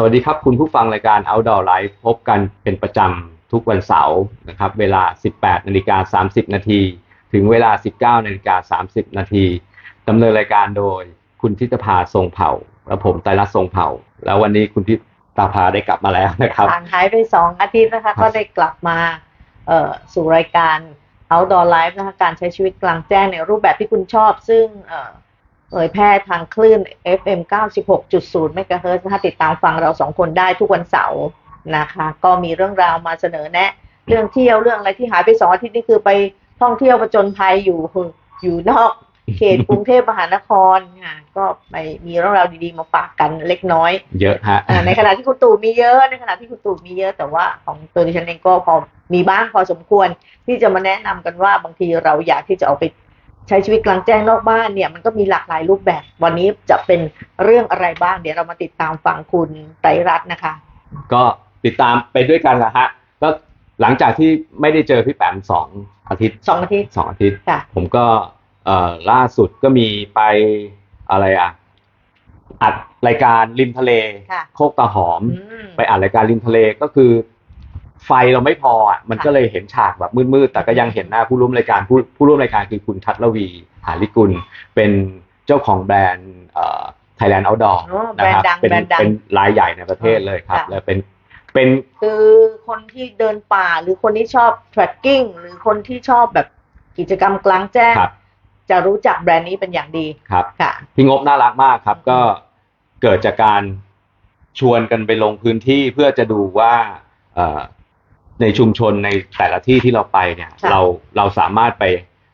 สวัสดีครับ คุณผู้ฟังรายการ Outdoor Life พบกันเป็นประจำทุกวันเสาร์นะครับ เวลา 18นาฬิกา30 นาทีถึงเวลา 19นาฬิกา30 นาทีดำเนินรายการโดยคุณทิตภาทรงเผ่าและผมไตรรัตน์ทรงเผ่า แล้ววันนี้คุณทิตภาได้กลับมาแล้วนะครับห่างหายไปสองอาทิตย์นะคะครับก็ได้กลับมาเอ่อสู่รายการ Outdoor Life นะคะการใช้ชีวิตกลางแจ้งในรูปแบบที่คุณชอบ ซึ่ง เอ่อเผยแพร่ทางคลื่น FM 96.0 เมกะเฮิรตซ์นะคะติดตามฟังเราสองคนได้ทุกวันเสาร์นะคะ ก็มีเรื่องราวมาเสนอแนะ เรื่องเที่ยวเรื่องอะไรที่หายไปสองอาทิตย์นี่คือไปท่องเที่ยวประจนภัยอยู่อยู่นอกเขตกรุงเทพมหานครค่ะก็ไปมีเรื่องราวดีๆมาฝากกันเล็กน้อย เยอะฮะอ่าในขณะที่คุณตู่มีเยอะในขณะที่คุณตู่มีเยอะแต่ว่าของตัวดิฉันเองก็พอมีบ้างพอสมควร ที่จะมาแนะนำกันว่าบางทีเราอยากที่จะออกไป ใช้ชีวิตกลางแจ้งนอกบ้านเนี่ยมันก็มีหลากหลายรูปแบบ วันนี้จะเป็นเรื่องอะไรบ้าง เดี๋ยวเรามาติดตามฟังคุณไตรรัตน์นะคะ ก็ติดตามไปด้วยกันนะฮะก็หลังจากที่ไม่ได้เจอพี่แปมสองอาทิตย์สองอาทิตย์สองอาทิตย์ค่ะผมก็เอ่อล่าสุดก็มีไปอะไรอะอัดรายการริมทะเลค่ะโคกตาหอมอืมไปอัดรายการริมทะเลก็คือ ไฟเราไม่พออะมันค่ะก็เลยเห็นฉากแบบมืดๆแต่ก็ยังเห็นหน้าผู้ร่วมรายการผู้ผู้ร่วมรายการคือคุณทัศน์ระวีหาลิกุล เป็นเจ้าของแบรนด์เอ่อ Thailand Outdoor โอ้แบนะรนครับด์ดังเป็นแบรนด์ดังเป็นรายใหญ่ในประเทศเลยครับค่ะและเป็นเป็นคือคนที่เดินป่าหรือคนที่ชอบ trekking หรือคนที่ชอบแบบกิจกรรมกลางแจ้งครับจะรู้จักแบรนด์นี้เป็นอย่างดีครับค่ะพี่งบน่ารักมากครับอืมก็เกิดจากการชวนกันไปลงพื้นที่เพื่อจะดูว่าเอ่อ ในชุมชนในแต่ละที่ที่เราไปเนี่ยค่ะ เราเราสามารถไป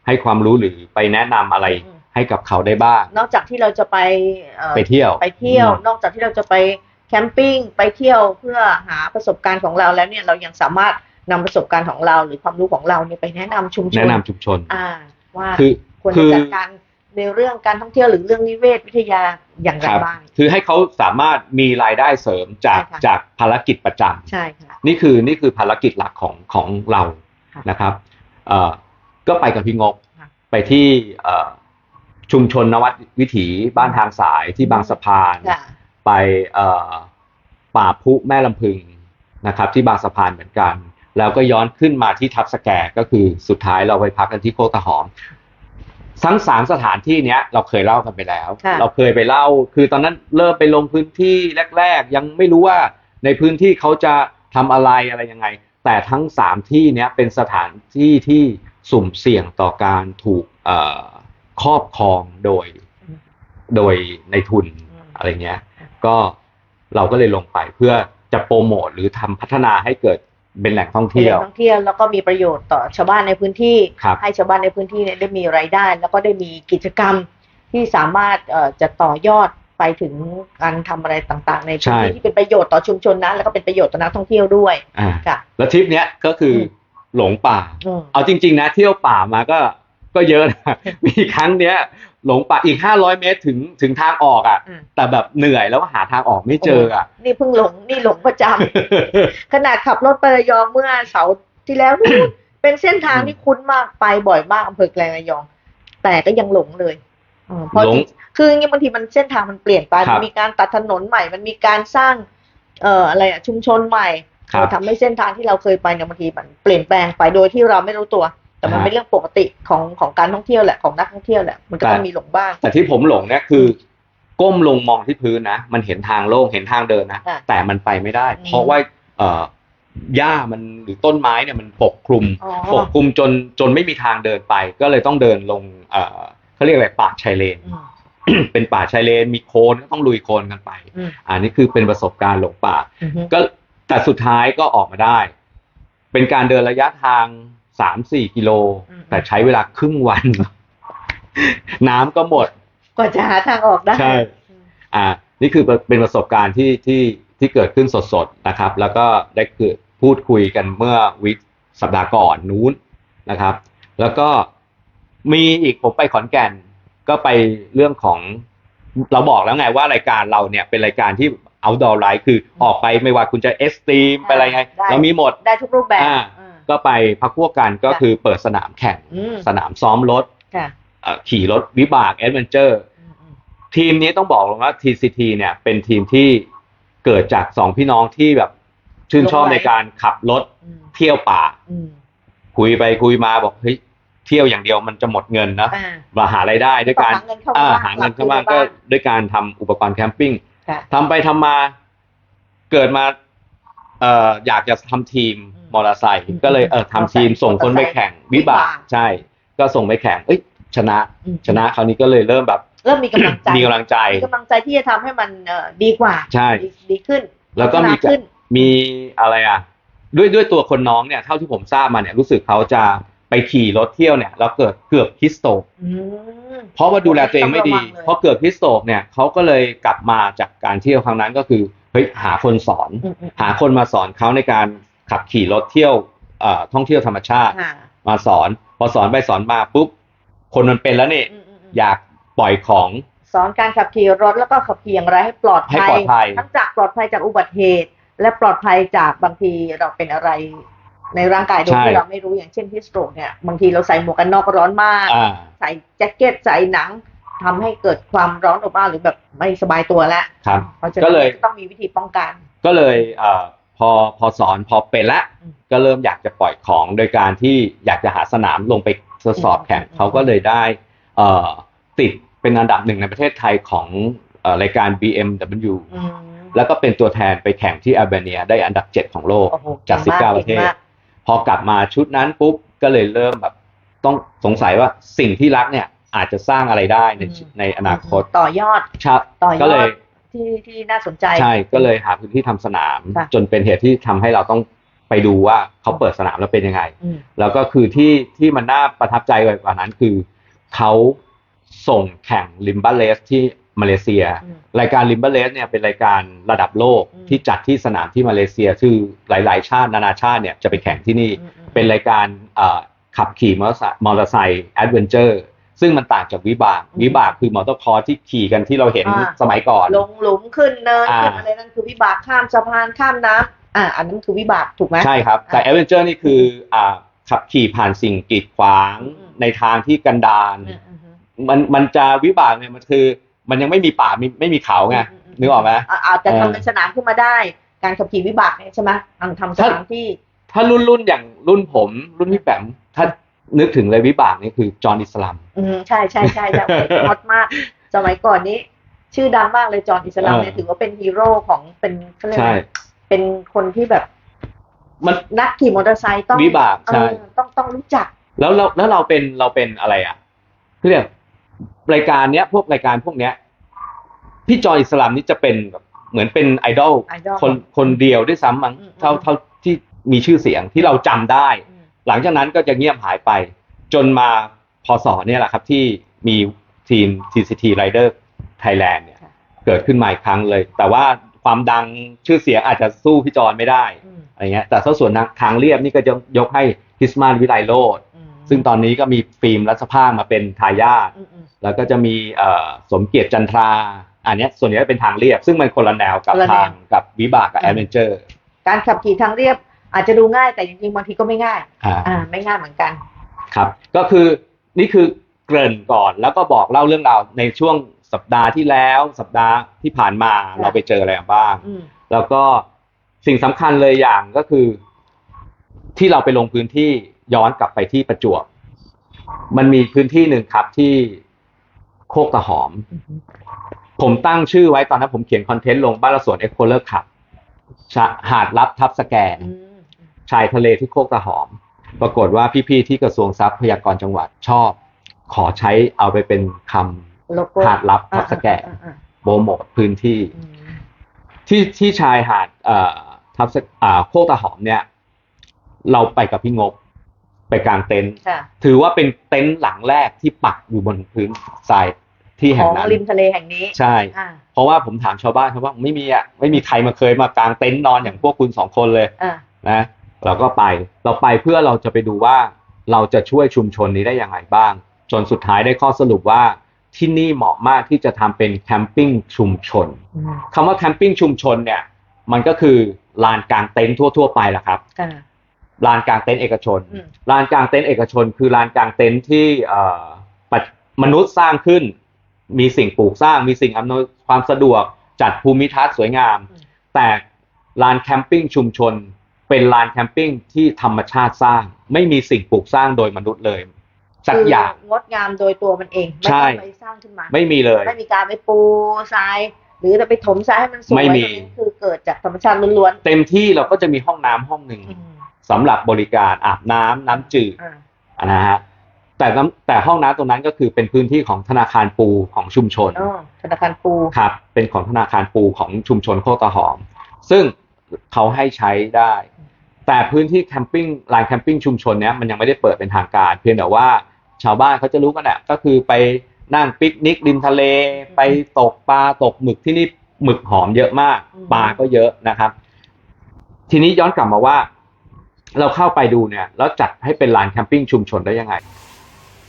ให้ความรู้หรือไปแนะนำอะไรอืมให้กับเขาได้บ้าง นอกจากที่เราจะไปเอ่อไปเที่ยวไปเที่ยวอืมนอกจากที่เราจะไปแคมปิ้งไปเที่ยวเพื่อหาประสบการณ์ของเราแล้วเนี่ยเรายังสามารถนำประสบการณ์ของเรา หรือความรู้ของเราเนี่ยไปแนะนำชุมชนแนะนำชุมชน อ่าว่าคือ ควรคืจะอ จัดการ ในเรื่องการท่องเที่ยวหรือเรื่องนิเวศวิทยาอย่างไรครับบ้าง คือให้เขาสามารถมีรายได้เสริมจากใช่ค่ะจากภารกิจประจำใช่ค่ะนี่คือนี่คือภารกิจหลักของของเราค่ะนะครับเอ่อก็ไปกับพี่งบค่ะไปที่เอ่อชุมชนนวัดวิถีบ้านทางสายที่บางสะพานค่ะไปเอ่อป่าพุแม่ลำพึงนะครับ ที่บางสะพานเหมือนกัน แล้วก็ย้อนขึ้นมาที่ทับสแกก็คือสุดท้ายเราไปพักกันที่โคกตะหอม ทั้งสามสถานที่เนี้ยเราเคยเล่ากันไปแล้ว ค่ะ เราเคยไปเล่า คือตอนนั้นเริ่มไปลงพื้นที่แรก ๆ ยังไม่รู้ว่าในพื้นที่เขาจะทำอะไรอะไรยังไง แต่ทั้งสามที่เนี้ยเป็นสถานที่ที่สุ่มเสี่ยงต่อการถูกเอ่อครอบครองโดยอืมโดยในทุนอืมอะไรเงี้ย ก็เราก็เลยลงไปเพื่อจะโปรโมทหรือทำพัฒนาให้เกิด เป็นแหล่งท่องเป็นเที่แหยวล่งท่องเที่ยวแล้วก็มีประโยชน์ต่อชาวบ้านในพื้นที่ครับให้ชาวบ้านในพื้นที่เนี่ยได้มีรายได้ แล้วก็ได้มีกิจกรรมที่สามารถเอ่อจะต่อยอดไปถึงการทำอะไรต่างๆ ในพื้นที่ใช่ที่เป็นประโยชน์ต่อชุมชนนั้นแล้วก็เป็นประโยชน์ต่อนักท่องเที่ยวด้วยอ่าค่ะแล้วทริปเนี้ยก็คืออมหลงป่าอืมเอาจริง ๆ นะเที่ยวป่ามาก็ก็เยอะนะมีครั้งเนี้ย หลงป่าอีกห้าร้อยเมตรถึงถึงทางออกอะ อืม แต่แบบเหนื่อยแล้วหาทางออกไม่เจออะ นี่เพิ่งหลงนี่หลงประจำ ขนาดขับรถไประยองเมื่อเสาร์ที่แล้วนู่น เป็นเส้นทางที่คุ้นมากไปบ่อยมากอำเภอแกลงระยอง แต่ก็ยังหลงเลยอืมเพราะหลง คืออย่างเงี้ยบางทีมันเส้นทางมันเปลี่ยนไปครัมับนมีการตัดถนนใหม่ มันมีการสร้าง เอ่ออะไรอะชุมชนใหม่ครับ เออทำให้เส้นทางที่เราเคยไปเนี่ยบางทีมันเปลี่ยนแปลงไปโดยที่เราไม่รู้ตัว แต่มันอ่าเป็นเรื่องปกติของของการท่องเที่ยวแหละของนักท่องเที่ยวแหละมันก็ต้องมีหลงบ้าง แต่ที่ผมหลงเนี่ยคือ ก้มลงมองที่พื้นนะมันเห็นทางโล่งเห็นทางเดินนะค่ะแต่มันไปไม่ได้อืมเพราะว่าเอ่อหญ้ามันหรือต้นไม้เนี่ยมันปกคลุมอ๋อปกคลุมจนจนไม่มีทางเดินไป ก็เลยต้องเดินลงเอ่อเขาเรียกอะไรป่าชายเลนอืมเป็นป่าชายเลนมีโคลนก็ต้องลุยโคลนกันไปอืมอันนี้คือเป็นประสบการณ์หลงป่าอืมก็แต่สุดท้ายก็ออกมาได้ เป็นการเดินระยะทาง สามสี่กิโล แต่ใช้เวลาครึ่งวัน น้ำก็หมดกว่าจะหาทางออกได้ใช่อ่า นี่คือเป็นประสบการณ์ที่ที่ที่เกิดขึ้นสดๆนะครับ แล้วก็ได้เกิดพูดคุยกันเมื่อวิกสัปดาห์ก่อนนู้นนะครับ แล้วก็มีอีกผมไปขอนแก่นก็ไปเรื่องของเราบอกแล้วไงว่ารายการเราเนี่ยเป็นรายการที่ outdoor life คือออกไปไม่ว่าคุณจะเอ็กซ์ตรีมไปอะไรไงได้เรามีหมดได้ทุกรูปแบบอ่าอืม ก็ไปพักพวกกันก็ค่ะคือเปิดสนามแข่งอืมสนามซ้อมรถค่ะเอ่อขี่รถวิบากแอดเวนเจอร์อืมอืมทีมนี้ต้องบอกเลยว่า TCT เนี่ยเป็นทีมที่เกิดจากสองพี่น้องที่แบบชื่นชอบลงไว้ในการขับรถอืมเที่ยวป่าอืมคุยไปคุยมาบอกเฮ้ยเที่ยวอย่างเดียวมันจะหมดเงินนะอ่ามาหารายได้ด้วยการต้องหาเงินเข้าอ่าบ้านหาเงินเข้ามาหลักก็อยู่ในบ้านด้วยการทำอุปกรณ์แคมปิ้งค่ะทำไปทำมาเกิดมาเอ่ออยากจะทำทีมอื มมอเตอร์ไซค์อืมก็เลยเออทำทีมมอเตอร์ไซค์ส่งคนไปแข่งวิบากวิบากใช่ ก็ส่งไปแข่งเอ้ยชนะอืมชนะคราวนี้ก็เลยเริ่มแบบ เริ่มมีกำลังใจมีกำลังใจมีกำลังใจที่จะทำให้มันเอ่อดีกว่าใช่ดีดีขึ้น แล้วก็มีพัฒนาขึ้นมีอะไรอะ ด้วยด้วยตัวคนน้องเนี่ยเท่าที่ผมทราบมาเนี่ยรู้สึกเขาจะไปขี่รถเที่ยวเนี่ยแล้วเกิดเกือบฮิสโตกอืมเพราะว่าดูแลตัวเองไม่ดีต้องระวังเลยเพราะเกิดฮิสโตกเนี่ยเขาก็เลยกลับมาจากการเที่ยวครั้งนั้นก็คือเฮ้ยหาคนสอนอืมอืมหาคนมาสอนเขาในการ ขับขี่รถเที่ยวเอ่อท่องเที่ยวธรรมชาติค่ะมาสอน พอสอนไปสอนมาปุ๊บคนมันเป็นแล้วนี่อืมอืมอืมอยากปล่อยของสอนการขับขี่รถแล้วก็ขับขี่อย่างไรให้ปลอดให้ภัปลอดภัยทั้งจากปลอดภัยจากอุบัติเหตุ และปลอดภัยจากบางทีเราเป็นอะไรในร่างกายโดยใช่ที่เราไม่รู้อย่างเช่นฮิสโตรกเนี่ยบางทีเราใส่หมวกกันน็อกร้อนมากอ่าใส่แจ็คเก็ตใส่หนังทำให้เกิดความร้อนอบอ้าวหรือแบบไม่สบายตัวแล้วครับเพราะฉะก็นั้นเลยต้องมีวิธีป้องกัน ก็เลยเอ่อ พอพอสอนพอเป็นละอืมก็เริ่มอยากจะปล่อยของโดยการที่อยากจะหาสนามลงไปทดสอบแข่งอืมเขาก็เลยได้เอ่อติดเป็นอันดับหนึ่งในประเทศไทยของเอ่อรายการ BMW อืมแล้วก็เป็นตัวแทนไปแข่งที่อัลเบเนียได้อันดับ 7 ของโลกโอ้โหจากก่งม19 ประเทก่งศมากพอกลับมาชุดนั้นปุ๊บก็เลยเริ่มแบบต้องสงสัยว่าสิ่งที่รักเนี่ยอาจจะสร้างอะไรได้ในอืมในอนาคตต่อยอดครับต่อยอดก็เลย ที่ที่น่าสนใจ ใช่ก็เลยหาพื้นที่ทำสนามค่ะจนเป็นเหตุที่ทำให้เราต้องไปดูว่าเขาเปิดสนามแล้วเป็นยังไงอืมแล้วก็คือที่ที่มันน่าประทับใจกว่านั้นคือเขาส่งแข่งลิมบัลเลสที่มาเลเซียอืมรายการลิมบัลเลสเนี่ยเป็นรายการระดับโลกอืมที่จัดที่สนามที่มาเลเซียคือหลาย ๆ ชาตินานาชาติเนี่ยจะไปแข่งที่นี่อืมอืมเป็นรายการเอ่อขับขี่มอเตอร์ไซค์มอเตอร์ไซค์แอดเวนเจอร์ ซึ่งมันต่างจากวิบากอืมวิบากคือมอเตอร์คอร์สที่ขี่กันที่เราเห็นอ่าสมัยก่อน ลงหลุมขึ้นเนินอ่าขึ้นอะไรนั่นคือวิบากข้ามสะพานข้ามน้ำอ่าอันนั้นคือวิบากถูกไหมใช่ครับ แต่อ่าแอดเวนเจอร์นี่คืออ่าขับขี่ผ่านสิ่งกีดขวางอืมในทางที่กันดารอืมอืมอืมมันมันจะวิบากเนี่ยมันคือ มันยังไม่มีป่ามีไม่มีเขาไงอืมอืมนึกออกไหมอ่าอาจจะเออทำเป็นสนามขึ้นมาได้ การขับขี่วิบากเนี่ยใช่ไหมอันทำสถานที่ ถ้ารุ่นรุ่นอย่างรุ่นผม รุ่นพี่แปมถ้า นึกถึงเลยวิบากนี่คือจอห์นอิสลามอืมใช่ใช่ใช่ใช่ฮอตมาก สมัยก่อนนี้ ชื่อดังมากเลยจอห์นอิสลามเนี่ยเออถือว่าเป็นฮีโร่ของเป็นเขาเรียกใช่ว่าเป็นคนที่แบบ มันนักขี่มอเตอร์ไซค์ต้องวิบากใช่เออต้องต้องรู้จัก แล้วเราแล้วเราเป็นเราเป็นอะไรอะเรียกรายการเนี้ย พวกรายการพวกเนี้ย พี่จอห์นอิสลามนี่จะเป็นแบบเหมือนเป็นไอดอลไอดอลคนคนเดียวด้วยซ้ำมั้งอืมเท่าอืมเท่าที่มีชื่อเสียงที่เราจำได้อืม หลังจากนั้นก็จะเงียบหายไป จนมาพศเนี่ยแหละครับที่มีทีม TCT Rider Thailand เนี่ยค่ะเกิดขึ้นมาอีกครั้งเลย แต่ว่าความดังชื่อเสียงอาจจะสู้พี่จอนไม่ได้อืมอะไรเงี้ยแต่ถ้าส่วนทางเรียบนี่ก็จะยกให้ฮิสมานวิไลโรดอืมซึ่งตอนนี้ก็มีฟิล์มรัชภาคมาเป็นทายาทอืมอืมแล้วก็จะมีเอ่อสมเกียรติจันทรา อันเนี้ยส่วนใหญ่เป็นทางเรียบ ซึ่งมันคนละแนวกับคนละแนวทางกับวิบากกับอืแอมดเวนเจอร์การขับขี่ทางเรียบ อาจจะดูง่ายแต่จริงๆบางทีก็ไม่ง่ายอ่าอ่า ไม่ง่ายเหมือนกัน ครับ ก็คือนี่คือเกริ่นก่อนแล้วก็บอกเล่าเรื่องราวในช่วงสัปดาห์ที่แล้ว สัปดาห์ที่ผ่านมาค่ะเราไปเจออะไรมาบ้างอืมแล้วก็สิ่งสำคัญเลยอย่างก็คือ ที่เราไปลงพื้นที่ย้อนกลับไปที่ประจวบ มันมีพื้นที่หนึ่งครับที่โคกตะหอมอืมผมตั้งชื่อไว้ตอนนั้นผมเขียนคอนเทนต์ลงบ้านละสวนเอ็กโคเลอร์ขับหาดลับทับสแกนอืม ชายทะเลที่โคกตะหอม ปรากฏว่าพี่ๆที่กระทรวงทรัพยากรจังหวัดชอบ ขอใช้เอาไปเป็นคำโลโก้หาดลับทับสแกนอ่าอ่าโปรโมทพื้นที่อืมที่ที่ชายหาดเอ่อทับสอ่าโคกตะหอมเนี่ย เราไปกับพี่งบไปกางเต็นท์ค่ะถือว่าเป็นเต็นท์หลังแรกที่ปักอยู่บนพื้นทรายที่ขแห่องงนั้นริมทะเลแห่งนี้ใช่อ่าเพราะว่าผมถามชาวบ้านเขาว่าไม่มีอะไม่มีใครมาเคยมากางเต็นท์นอนอย่างพวกคุณสองคนเลยอ่านะ เราก็ไปเราไปเพื่อเราจะไปดูว่าเราจะช่วยชุมชนนี้ได้อย่างไรบ้าง จนสุดท้ายได้ข้อสรุปว่าที่นี่เหมาะมากที่จะทำเป็นแคมปิ้งชุมชนอืมคำว่าแคมปิ้งชุมชนเนี่ย มันก็คือลานกลางเต็นท์ทั่ว ๆ ไปแหละครับอ่าลานกลางเต็นท์เอกชนอืมลานกลางเต็นท์เอกชน คือลานกลางเต็นท์ที่เอ่อปัจมนุษย์สร้างขึ้น มีสิ่งปลูกสร้าง มีสิ่งอำนวยความสะดวกจัดภูมิทัศน์สวยงามอืมแต่ลานแคมปิ้งชุมชน เป็นลานแคมปิ้งที่ธรรมชาติสร้าง ไม่มีสิ่งปลูกสร้างโดยมนุษย์เลยสักอย่างคืงดงามโดยตัวมันเอง ไม่ใช่ต้องไปสร้างขึ้นมา ไม่มีเลย ไม่มีการไปปูทราย หรือจะไปถมทรายให้มันสวยไม่มีตรงนี้คือเกิดจากธรรมชาติล้วนเต็มที่เราก็จะมีห้องน้ำห้องหนึ่งๆอืมสำหรับบริการอาบน้ำน้ำจืดอ่านะฮะแต่น้ำแต่ห้องน้ำตรงนั้นก็คือเป็นพื้นที่ของธนาคารปูของชุมชนอ๋อธนาคารปูครับ เป็นของธนาคารปูของชุมชนโคกตะหอม ซึ่งเขาให้ใช้ได้ แต่พื้นที่แคมปิ้งลานแคมปิ้งชุมชนเนี้ยมันยังไม่ได้เปิดเป็นทางการ เพียงแต่ว่าชาวบ้านเขาจะรู้กันแหละก็คือไปนั่งปิกนิกริมทะเล ไปตกปลาตกหมึกที่นี่หมึกหอมเยอะมากปลาก็เยอะนะครับ ทีนี้ย้อนกลับมาว่า เราเข้าไปดูเนี่ยแล้วจัดให้เป็นลานแคมปิ้งชุมชนได้ยังไง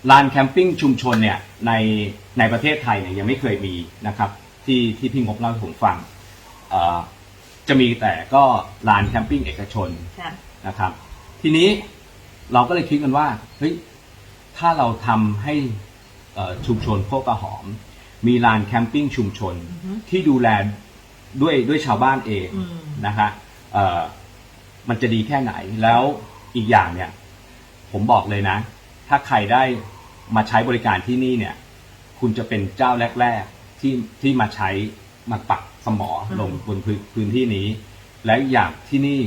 ลานแคมปิ้งชุมชนเนี่ยในในประเทศไทยเนี่ยยังไม่เคยมีนะครับ ที่ที่พี่งบเล่าให้ผมฟังเอ่อ จะมีแต่ก็ลานแคมปิ้งเอกชนค่ะ นะครับ ทีนี้เราก็เลยคิดกันว่าเฮ้ยถ้าเราทำให้เอ่อชุมชนโคกกระหอม มีลานแคมปิ้งชุมชนอือฮึที่ดูแลด้วยด้วยชาวบ้านเองอืม นะฮะเอ่อมันจะดีแค่ไหนแล้วอีกอย่างเนี่ย ผมบอกเลยนะ ถ้าใครได้มาใช้บริการที่นี่เนี่ย คุณจะเป็นเจ้าแรก ๆ ที่ที่มาใช้มาปัก สมออืมลงบนพื้นพื้นที่นี้ และอีกอย่างที่นี่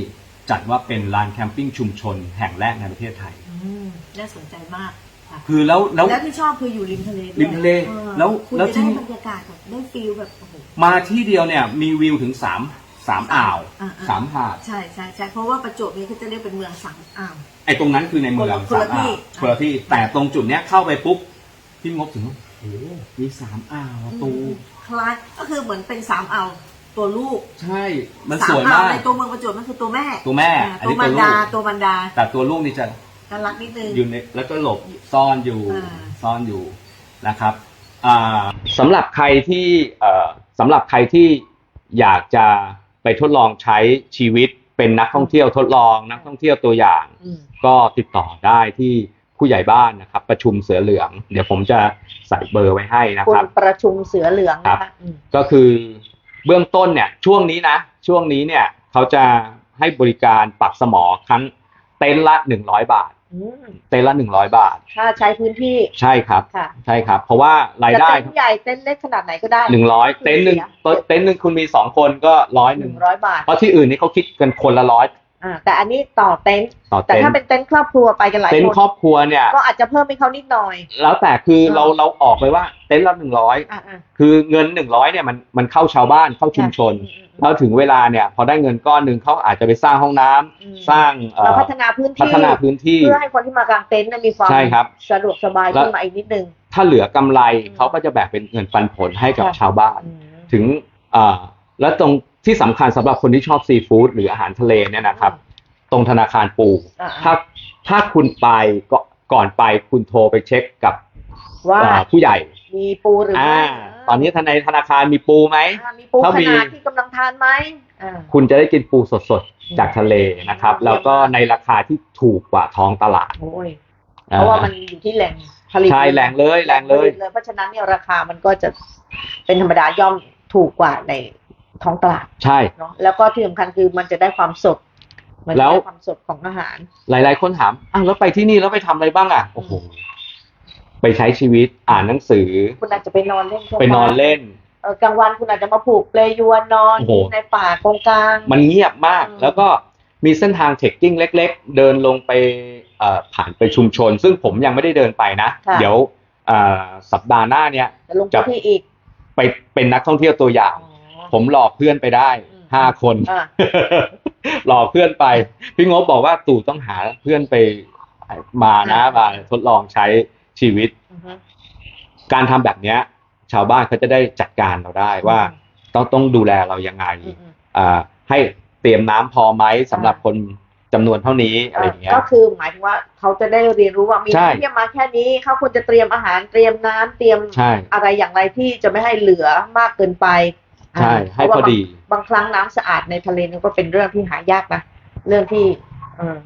จัดว่าเป็นลานแคมปิ้งชุมชนแห่งแรกในประเทศไทย อืมน่าสนใจมากค่ะคือแล้วแล้ว แล้วที่ชอบคืออยู่ริมทะเลด้วยริมทะเลออแล้วคุณแล้วจะที่ ได้บรรยากาศแบบได้ฟีลแบบโอ้โห มาที่เดียวเนี่ยมีวิวถึงสามสามอ่าวอ่าๆสามหาดใช่ใช่ใช่เพราะว่าประจวบนี้เขาจะเรียกเป็นเมืองสามอ่าว ไอ้ตรงนั้นคือในเมืองคนละสามอ่าวที่คนละที่แต่ตรงจุดเนี้ยเข้าไปปุ๊บพี่งบถึงว่า โอ้โหมีสามอ่าวอะตูคล้ายก็คือเหมือนเป็นสามอ่าวตัวลูกใช่ มันสาสมวยอ่าวมากในตัวเมืองประจวบนั่นคือตัวแม่ตัวแม่อ่าอันตัวนี้บรตัวรลูดาก ตัวบรรดาแต่ตัวลูกนี่จะน่ารักนิดนึง อยู่ในแล้วก็หลบซ่อนอยู่อ่า ซ่อนอยู่นะครับอ่าสำหรับใครที่เอ่อสำหรับใครที่อยากจะไปทดลองใช้ชีวิตเป็นนักท่องเที่ยวทดลองนักท่องเที่ยวตัวอย่าง อืมก็ติดต่อได้ที่ ผู้ใหญ่บ้านนะครับ ประชุมเสือเหลือง เดี๋ยวผมจะใส่เบอร์ไว้ให้นะคุคณรับประชุมเสือเหลืองนะครัคะบอืมก็คือเบื้องต้นเนี่ยช่วงนี้นะ ช่วงนี้เนี่ยเขาจะให้บริการปักสมอครั้งเต็นท์ละหนึ่งร้อยบาทอืมเต็นท์ละหนึ่งร้อยบาทถ้าใช้พื้นที่ใช่ครับค่ะใช่ครับ เพราะว่ารายได้จะเต็นท์ใหญ่เต็นท์เล็กขนาดไหนก็ได้หนึ่งร้อยเต็นท์หนึ่งเต็นท์หนึ่งคุณมีสองคนก็ร้อยหหนึ่นึ่งงร้อยบาทเพราะที่อื่นนี่เขาคิดกันคนละร้อยอ่า แต่อันนี้ต่อเต็นท์ต่อแต่เต็นถ้าท์เป็นเต็นท์ครอบครัวไปกันหลายเต็นท์คนครอบครัวเนี่ยก็อาจจะเพิ่มให้เขานิดหน่อย แล้วแต่คืออ่าเราเราออกไปว่าเต็นท์ละหนึ่งร้อยอ่าอ่าคือเงินหนึ่งร้อยเนี่ยมันมันเข้าชาวบ้านเข้าชุมชนอืมอืมแล้วถึงเวลาเนี่ย พอได้เงินก้อนหนึ่งเขาอาจจะไปสร้างห้องน้ำอืมสร้างเอ่เราอพัฒนาพื้นพัที่ฒนาพื้นที่เพื่อให้คนที่มากางเต็นท์เนี่ยมีความใช่ครับสะดวกสบายแล้วขึ้นมาอีกนิดนึงถ้าเหลือกำไรอืมเขาก็จะแบ่งเป็นเงินปันผลให้กับค่ะชาวบ้านอืมถึงอ่าและตรง ที่สำคัญสำหรับคนที่ชอบซีฟู้ดหรืออาหารทะเลเนี่ยนะครับ ตรงธนาคารปู อ่า ถ้าถ้าคุณไปก็ก่อนไปคุณโทรไปเช็คกับว่าอ่าผู้ใหญ่ มีปูหรืออ่า ไม่ตอนนี้ในธนาคารมีปูไหม อ่ามีปูถ้าขมี นาดที่กำลังทานไหมอ่า คุณจะได้กินปูสดๆ จากทะเลนะครับอืมแล้วก็ในราคาที่ถูกกว่าท้องตลาดโอ้ยเพราะว่ามันอยู่ที่แหล่งผลิตใช่แรงเลยแรงเลย ผตเพราะฉะนั้นเนี่ยราคามันก็จะเป็นธรรมดาย่อมถูกกว่าใน ท้องตลาดใช่เนาะแล้วก็ที่สำคัญคือมันจะได้ความสดมันจะแล้วได้ความสดของอาหาร หลาย ๆ คนถามอ้าวแล้วไปที่นี่แล้วไปทำอะไรบ้างอะโอ้โหไปใช้ชีวิตอ่านหนังสือ คุณอาจจะไปนอนเล่นทั่วไปนอนเล่นเออกลางวันคุณอาจจะมาผูกเปลยวนนอนโอ้โหในป่ากงกลาง มันเงียบมากอืมแล้วก็มีเส้นทางเทคกิ้งเล็ก ๆ เดินลงไปเอ่อผ่านไปชุมชน ซึ่งผมยังไม่ได้เดินไปนะค่ะเดี๋ยวเอ่อสัปดาห์หน้าเนี้ยจะลงพื้นที่อีกไปเป็นนักท่องเที่ยวตัวอย่างอ๋อ ผมหลอกเพื่อนไปได้อืมห้าคน อ่าหลอกเพื่อนไป พี่งบบอกว่าตู่ต้องหาเพื่อนไปมานะมาทดลองใช้ชีวิต อือฮึ การทำแบบเนี้ย ชาวบ้านเขาจะได้จัดการเราได้ว่าต้องต้องดูแลเรายังไงอืมอืมอ่าให้เตรียมน้ำพอไหมสำหรับคนจำนวนเท่านี้อะไรอย่างเงี้ย ก็คือหมายถึงว่าเขาจะได้เรียนรู้ว่ามีใช่นักเที่ยวมาแค่นี้เขาควรจะเตรียมอาหารเตรียมน้ำเตรียม ใช่ อะไรอย่างไรที่จะไม่ให้เหลือมากเกินไป ใช่าให้เพราะพอว่าดีบางบางครั้งน้ำสะอาดในทะเลนี่ก็เป็นเรื่องที่หายากนะเรื่องที่เออ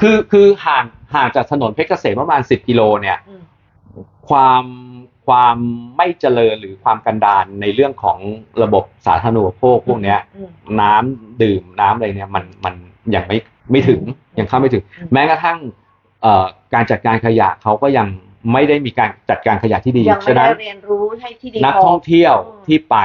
คือคือห่างห่างจากถนนเพชรเกษมประมาณสิบกิโลเนี่ยอืมความความไม่เจริญหรือความกันดารในเรื่องของระบบสาธารณูปโภคพวกเนี้ยอืมน้ำดื่มน้ำอะไรเนี่ยมันมันยังไม่ไม่ถึงอืมยังเข้าไม่ถึงอืมแม้กระทั่งเอ่อการจัดการขยะเขาก็ยังไม่ได้มีการจัดการขยะที่ดียังไม่ฉะได้นั้นเรียนรู้ให้ที่ดีนักพอท่องเที่ยวอืมที่ไป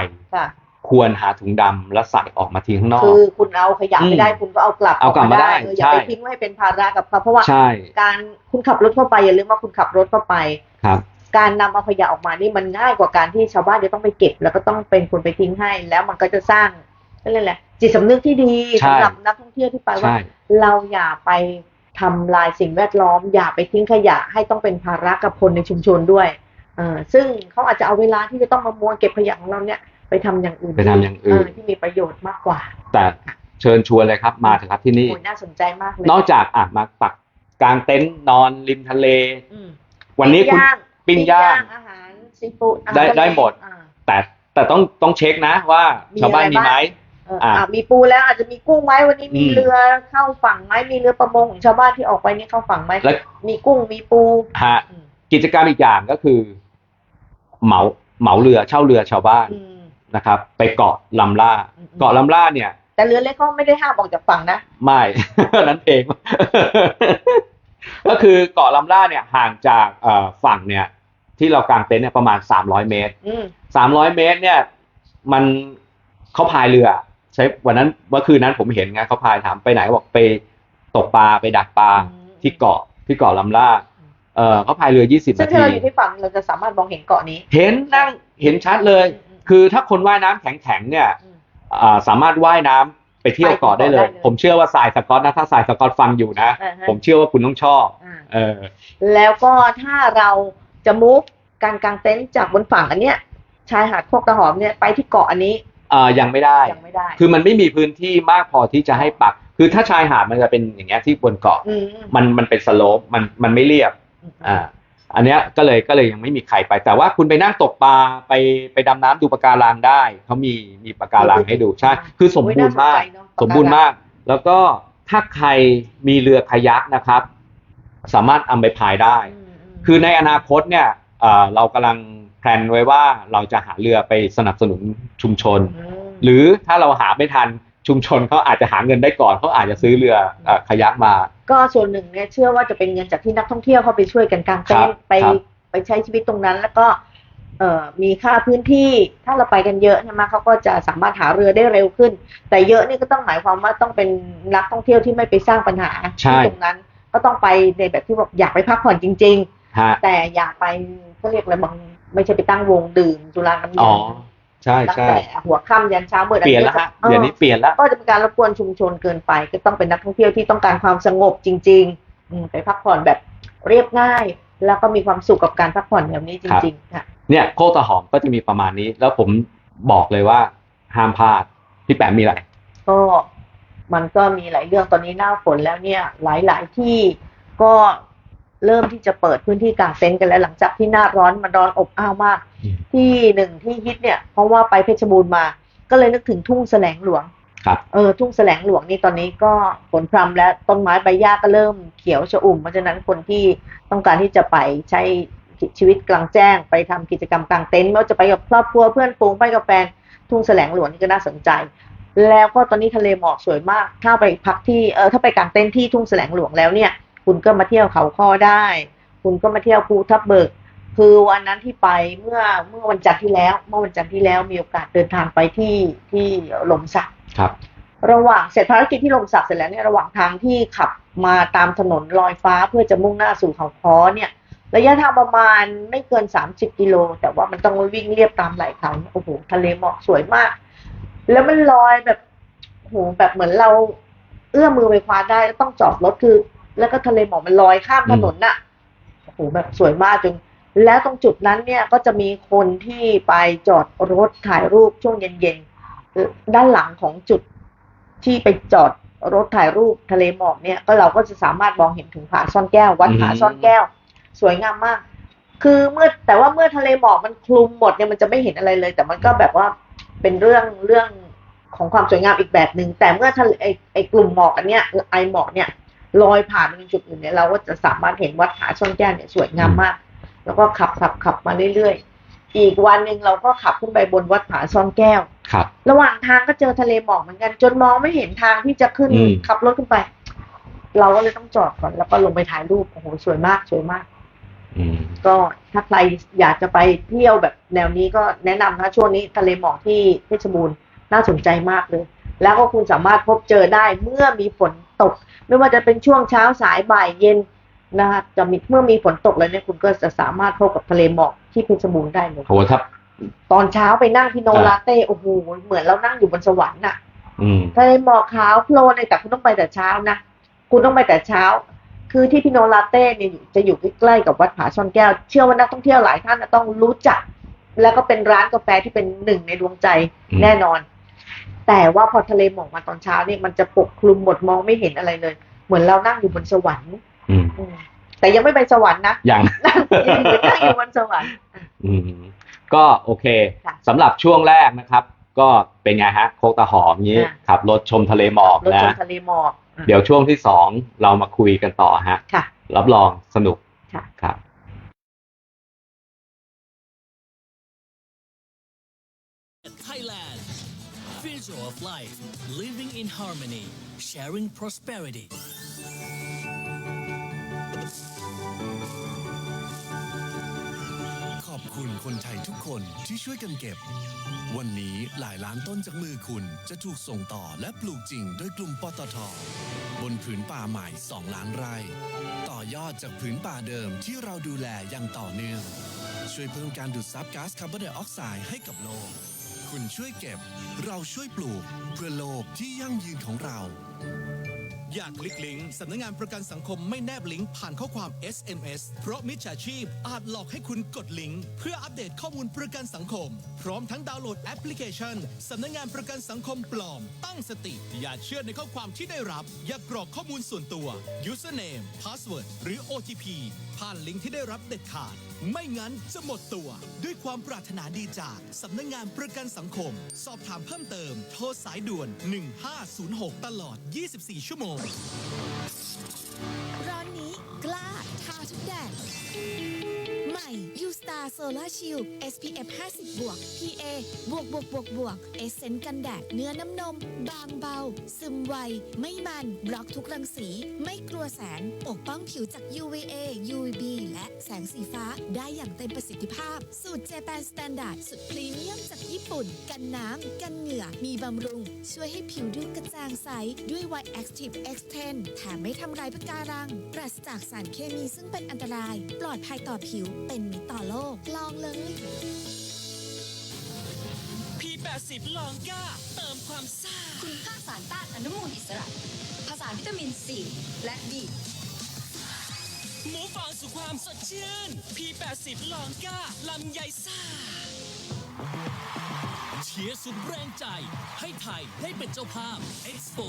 ค่ะควรหาถุงดำและใส่ออกมาทิ้งข้างนอก คือคุณเอาขยะไม่ได้อืมคุณก็เอากลับเอากลับมาได้เอออย่าไปใช่ทิ้งไว้ให้เป็นภาระกับเขาเพราะว่าใช่การคุณขับรถเข้าไปอย่าลืมว่าคุณขับรถเข้าไปครับการนำเอาขยะออกมานี่มันง่ายกว่าการที่ชาวบ้านจะต้องไปเก็บ แล้วก็ต้องเป็นคนไปทิ้งให้ แล้วมันก็จะสร้างก็เรียกอะไรจิตสำนึกที่ดีใช่สำหรับนักท่องเที่ยวที่ไปว่าใช่เราอย่าไปทำลายสิ่งแวดล้อม อย่าไปทิ้งขยะให้ต้องเป็นภาระกับคนในชุมชนด้วยเออซึ่งเขาอาจจะเอาเวลาที่จะต้องมามวนเก็บขยะของเราเนี่ย ไปทำอย่างอื่นไปทำอย่างอื่นเที่มีประโยชน์มากกว่า แต่เชิญชวนเลยครับมาเถอะครับที่นี่โอ้ยน่าสนใจมากเลย นอกจากอะมาปักกางเต็นท์นอนริมทะเลอืมวันนี้คุณย่างปิ้งย่างอาหารซีฟู้ดอาหารได้ทะเลได้หมดอ่าแต่แต่ต้องต้องเช็คนะว่ามีชาวบ้านอะไรมีไหมบ้างเอออะอะมีปูแล้วอาจจะมีกุ้งไหมวันนี้มีอืมเรือเข้าฝั่งไหมมีเรือประมงของชาวบ้านที่ออกไปนี่เข้าฝั่งไหมแล้วมีกุ้งมีปูฮะอืมกิจกรรมอีกอย่างก็คือ เหมาเหมาเรือเช่าเรือชาวบ้านอืม นะครับ ไปเกาะลำล่าอืมเกาะลำล่าเนี่ย แต่เรือเล็กเขาไม่ได้ห้ามออกจากฝั่งนะ ไม่ นั้นเอง ก็คือเกาะลำล่าเนี่ยห่างจากเอ่อฝั่งเนี่ย ที่เรากางเต็นท์เนี่ยประมาณ300เมตรอืม300เมตร เนี่ย มันเขาพายเรือ ใช้วันนั้นเมื่อคืนนั้นผมเห็นไงเขาพายถามไปไหนบอกไปตกปลาไปดักปลาอืมที่เกาะที่เกาะลำล่าเออเขาพายเรือ 20ซึ่งนาถ้าทีเราอยู่ที่ฝั่งเราจะสามารถมองเห็นเกาะนี้ เห็นนั่งเห็นชัดเลยอืม คือถ้าคนว่ายน้ำแข็งๆเนี่ยอืมอ่าสามารถว่ายน้ำไปเที่ยวเกาะได้เลยไปเกาะได้เลย ผมเชื่อว่าสายสกอตนะถ้าสายสกอตฟังอยู่นะ อ่าฮะ ผมเชื่อว่าคุณต้องชอบ อ่าเออ แล้วก็ถ้าเราจะมุกการกางเต็นท์จากบนฝั่งอันเนี้ยชายหาดโคกตะหอมเนี่ยไปที่เกาะอันนี้อ่ายังไม่ได้ ยังไม่ได้คือมันไม่มีพื้นที่มากพอที่จะให้ปัก คือถ้าชายหาดมันจะเป็นอย่างเงี้ยที่บนเกาะอืมมันมันเป็นสโลปมันมันไม่เรียบ อ่า อันเนี้ยก็เลยก็เลยยังไม่มีใครไป แต่ว่าคุณไปนั่งตกปลาไปไปดำน้ำดูปะการังได้เขามีมีปะการังให้ดูใช่คือสมบูรณ์มากโอ้ยน่สนใจเนอะสมบูรณ์มาก แล้วก็ถ้าใครมีเรือคายักนะครับ สามารถเอาไปพายได้อืมมคือในอนาคตเนี่ยเอ่อเรากำลังแพลนไว้ว่าเราจะหาเรือไปสนับสนุนชุมชนมหรือถ้าเราหาไม่ทัน ชุมชนเขาอาจจะหาเงินได้ก่อนเขาอาจจะซื้อเรือเอ่อคายักมา ก็ส่วนหนึ่งเนี่ยเชื่อว่าจะเป็นเงินจากที่นักท่องเที่ยวเข้าไปช่วยกันกางเต็นครับท์ไปครับไปใช้ชีวิตตรงนั้น แล้วก็เอ่อมีค่าพื้นที่ถ้าเราไปกันเยอะใช่ไหมเขาก็จะสามารถหาเรือได้เร็วขึ้น แต่เยอะนี่ก็ต้องหมายความว่าต้องเป็นนักท่องเที่ยวที่ไม่ไปสร้างปัญหาใช่ที่ตรงนั้น ก็ต้องไปในแบบที่บอกอยากไปพักผ่อนจริงฮะๆแต่อย่าไปเขาเรียกอะไรบางไม่ใช่ไปตั้งวงดื่มจุฬากันอ๋อ ใช่ตั้งใช่แต่หัวค่ำยันเช้ามืดเปลี่ยนแล้วฮะเดี๋ยวนี้เปลี่ยนแล้วก็จะเป็นการรบกวนชุมชนเกินไป ก็ต้องเป็นนักท่องเที่ยวที่ต้องการความสงบจริงๆอืมไปพักผ่อนแบบเรียบง่าย แล้วก็มีความสุขกับการพักผ่อนแบบนี้จริงๆค่ะเนี่ยโคกตะหอมก็จะมีประมาณนี้ แล้วผมบอกเลยว่าห้ามพลาดพี่แปมมีอะไรก็มันก็มีหลายเรื่องตอนนี้หน้าฝนแล้วเนี่ย หลายๆที่ก็ เริ่มที่จะเปิดพื้นที่กางเต็นท์กันแล้วหลังจากที่หน้าร้อนมันร้อนอบอ้าวมากอืมที่หนึ่งที่ฮิตเนี่ย เพราะว่าไปเพชรบูรณ์มา ก็เลยนึกถึงทุ่งแสลงหลวงครับเออทุ่งแสลงหลวงนี่ตอนนี้ก็ผลพรำและต้นไม้ใบหญ้าก็เริ่มเขียวชอุ่มเพราะฉะนั้นคนที่ต้องการที่จะไปใช้ชีวิตกลางแจ้ง ไปทำกิจกรรมกลางเต็นท์ไม่ว่าจะไปกับครอบครัวเพื่อนฝูงไปกับแฟนทุ่งแสลงหลวงนี่ก็น่าสนใจ แล้วก็ตอนนี้ทะเลหมอกสวยมาก ถ้าไปพักที่เออถ้าไปกางเต็นท์ที่ทุ่งแสลงหลวงแล้วเนี่ย คุณก็มาเที่ยวเขาค้อได้ คุณก็มาเที่ยวภูทับเบิก คือวันนั้นที่ไปเมื่อเมื่อวันจันทร์ที่แล้ว เมื่อวันจันทร์ที่แล้วมีโอกาสเดินทางไปที่ที่หลมสักครับ ระหว่างเสร็จภารกิจที่ลมสักเสร็จแล้วเนี่ยระหว่างทางที่ขับมาตามถนนลอยฟ้าเพื่อจะมุ่งหน้าสู่เขาค้อเนี่ยระยะทางประมาณไม่เกิน30กิโล แต่ว่ามันต้องวิ่งเรียบตามไหล่เขาโอ้โหทะเลหมอกสวยมาก แล้วมันลอยแบบโอ้โหแบบเหมือนเราเอื้อมมือไปคว้าได้แล้วต้องจอดรถคือ แล้วก็ทะเลหมอกมันลอยข้ามถนนน่ะโอ้โหแบบสวยมากจนแล้วตรงจุดนั้นเนี่ยก็จะมีคนที่ไปจอดรถถ่ายรูปช่วงเย็นๆเอ่อด้านหลังของจุดที่ไปจอดรถถ่ายรูปทะเลหมอกเนี่ย ก็เราก็จะสามารถมองเห็นถึงผาซ่อนแก้ว วัดผาซ่อนแก้ว สวยงามมาก คือเมื่อแต่ว่าเมื่อทะเลหมอกมันคลุมหมดเนี่ยมันจะไม่เห็นอะไรเลย แต่มันก็แบบว่าเป็นเรื่องเรื่องของความสวยงามอีกแบบหนึ่งแต่เมื่อทะเลไอไอกลุ่มหมอกอันเนี้ยไอหมอกเนี่ย ลอยผ่านไปในจุดอื่นเนี่ยเราก็จะสามารถเห็นวัดผาซ่อนแก้วเนี่ยสวยงามมาก แล้วก็ขับขับขับมาเรื่อยๆ อีกวันหนึ่งเราก็ขับขึ้นไปบนวัดผาซ่อนแก้วครับ ระหว่างทางก็เจอทะเลหมอกเหมือนกัน จนมองไม่เห็นทางที่จะขึ้นอืมขับรถขึ้นไป เราก็เลยต้องจอดก่อนแล้วก็ลงไปถ่ายรูปโอ้โหสวยมากสวยมากอืมก็ถ้าใครอยากจะไปเที่ยวแบบแนวนี้ก็แนะนำนะช่วงนี้ทะเลหมอกที่เพชรบูรณ์น่าสนใจมากเลย แล้วก็คุณสามารถพบเจอได้เมื่อมีฝน ตก ไม่ว่าจะเป็นช่วงเช้าสายบ่ายเย็นนะคะจะมีเมื่อมีฝนตกเลยเนี่ยคุณก็จะสามารถพบกับทะเลหมอกที่เพชรบูรณ์ได้เลยโหถ้าตอนเช้าไปนั่งพิโนอ่าลาเต้โอ้โหเหมือนเรานั่งอยู่บนสวรรค์น่ะอืมทะเลหมอกขาวโพลนเลยแต่คุณต้องไปแต่เช้านะคุณต้องไปแต่เช้า คือที่พิโนลาเต้เนี่ยอยู่จะอยู่ใกล้ๆกับวัดผาซ่อนแก้ว เชื่อว่านักท่องเที่ยวหลายท่านน่ะต้องรู้จัก แล้วก็เป็นร้านกาแฟที่เป็นหนึ่งในดวงใจอืมแน่นอน แต่ว่าพอทะเลหมอกมาตอนเช้าเนี่ยมันจะปกคลุมหมดมองไม่เห็นอะไรเลย เหมือนเรานั่งอยู่บนสวรรค์อืมอืมแต่ยังไม่ไปสวรรค์นะอย่างนั่งยังนั่งอยู่บนสวรรค์อืมก็โอเคค่ะสำหรับช่วงแรกนะครับ ก็เป็นไงฮะ โคกตะหอมนี้อะขับรถชมทะเลหมอกรถชนะมทะเลหมอกอะเดี๋ยวช่วงที่สองเรามาคุยกันต่อฮะค่ะรับรองสนุกค่ะครับ Thailand. Visual of life, living in harmony, sharing prosperity. ขอบคุณคนไทยทุกคนที่ช่วยกันเก็บ วันนี้หลายล้านต้นจากมือคุณจะถูกส่งต่อและปลูกจริงโดยกลุ่มปตท บนผืนป่าใหม่ 2 ล้านไร่ ต่อยอดจากผืนป่าเดิมที่เราดูแลอย่างต่อเนื่อง ช่วยเพิ่มการดูดซับก๊าซคาร์บอนไดออกไซด์ให้กับโลก คุณช่วยเก็บ เราช่วยปลูกเพื่อโลกที่ยั่งยืนของเรา อยากคลิกลิงก์สำนักงานประกันสังคมไม่แนบลิงก์ผ่านข้อความ SMS เพราะมิจฉาชีพอาจหลอกให้คุณกดลิงก์เพื่ออัปเดตข้อมูลประกันสังคม พร้อมทั้งดาวน์โหลดแอปพลิเคชันสำนักงานประกันสังคมปลอม ตั้งสติ อย่าเชื่อในข้อความที่ได้รับ อย่ากรอกข้อมูลส่วนตัว username password หรือ OTP ผ่านลิงก์ที่ได้รับเด็ดขาด ไม่งั้นจะหมดตัว ด้วยความปรารถนาดีจากสำนักงานประกันสังคม สอบถามเพิ่มเติม โทรสายด่วน 1506 ตลอด 24 ชั่วโมงร้อนนี้กล้าทาทุกแดด ใหม่ U Star Solar Shield SPF 50บวก PA บวกบวกบวกบวกเอเซนต์กันแดดเนื้อน้ำนม บางเบา ซึมไว ไม่มัน บล็อกทุกรังสี ไม่กลัวแสง ปกป้องผิวจาก UVA UVB และแสงสีฟ้าได้อย่างเต็มประสิทธิภาพ สูตร Japan Standard สุดพรีเมียมจากญี่ปุ่น กันน้ำ กันเหงื่อ มีบำรุง ช่วยให้ผิวดูกระจ่างใส ด้วย White Active X10 แถมไม่ทำลายปะการัง ปราศจากสารเคมีซึ่งเป็นอันตราย ปลอดภัยต่อผิวเป็นมิตรต่อโลก ลองเลย P80 ลองก้า เติมความซ่า คุณค่าสารต้านอนุมูลอิสระ ผสานวิตามิน C และ D หมูฟางสู่ความสดชื่น P80 ลองก้า ลำไยซ่า เชียร์สุดแรงใจ ให้ไทยได้เป็นเจ้าภาพ Expo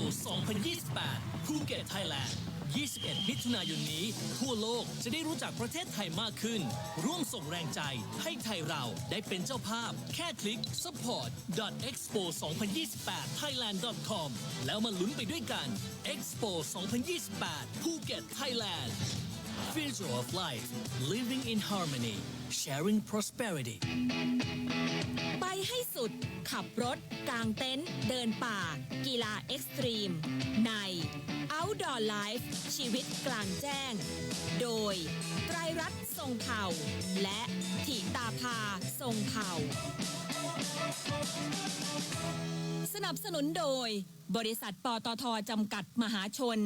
2028ภูเก็ตไทยแลนด์ 21 มิถุนายนนี้ ทั่วโลกจะได้รู้จักประเทศไทยมากขึ้น ร่วมส่งแรงใจให้ไทยเราได้เป็นเจ้าภาพ แค่คลิก support expo 2028 thailand com แล้วมาลุ้นไปด้วยกัน Expo 2028ภูเก็ตไทยแลนด์ Visual of life, living in harmony, sharing prosperity. ให้สุด ขับรถ กางเต็นท์เดินป่า กีฬาเอ็กซ์ตรีม ใน Outdoor Life ชีวิตกลางแจ้ง โดยไตรรัตน์ทรงเผ่า และถิตาภาทรงเผ่า สนับสนุนโดย บริษัทปตทจำกัดมหาชน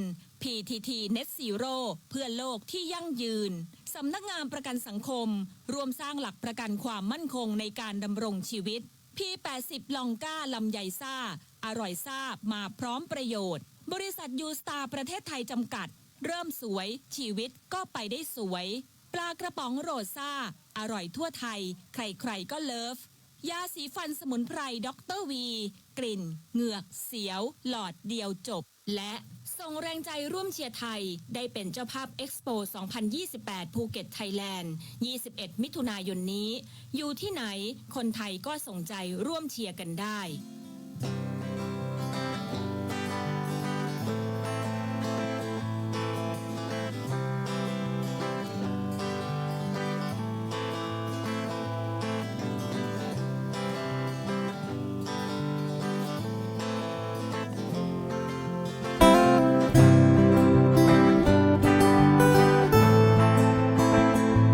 PTT Net Zero เพื่อโลกที่ยั่งยืน สำนักงานประกันสังคมร่วมสร้างหลักประกันความมั่นคงในการดำรงชีวิต P80 ลองก้าลำใหญ่ซ่า อร่อยซ่ามาพร้อมประโยชน์ บริษัทยูสตาประเทศไทยจำกัด เริ่มสวย ชีวิตก็ไปได้สวย ปลากระป๋องโรซ่า อร่อยทั่วไทย ใครๆก็เลิฟยาสีฟันสมุนไพรด็อกเตอร์วี กลิ่น เหงือก เสียว หลอดเดียวจบ และ ส่งแรงใจร่วมเชียร์ไทย ได้เป็นเจ้าภาพเอ็กซ์โป2028 ภูเก็ตไทยแลนด์ 21 มิถุนายนนี้ อยู่ที่ไหนคนไทยก็ส่งใจร่วมเชียร์กันได้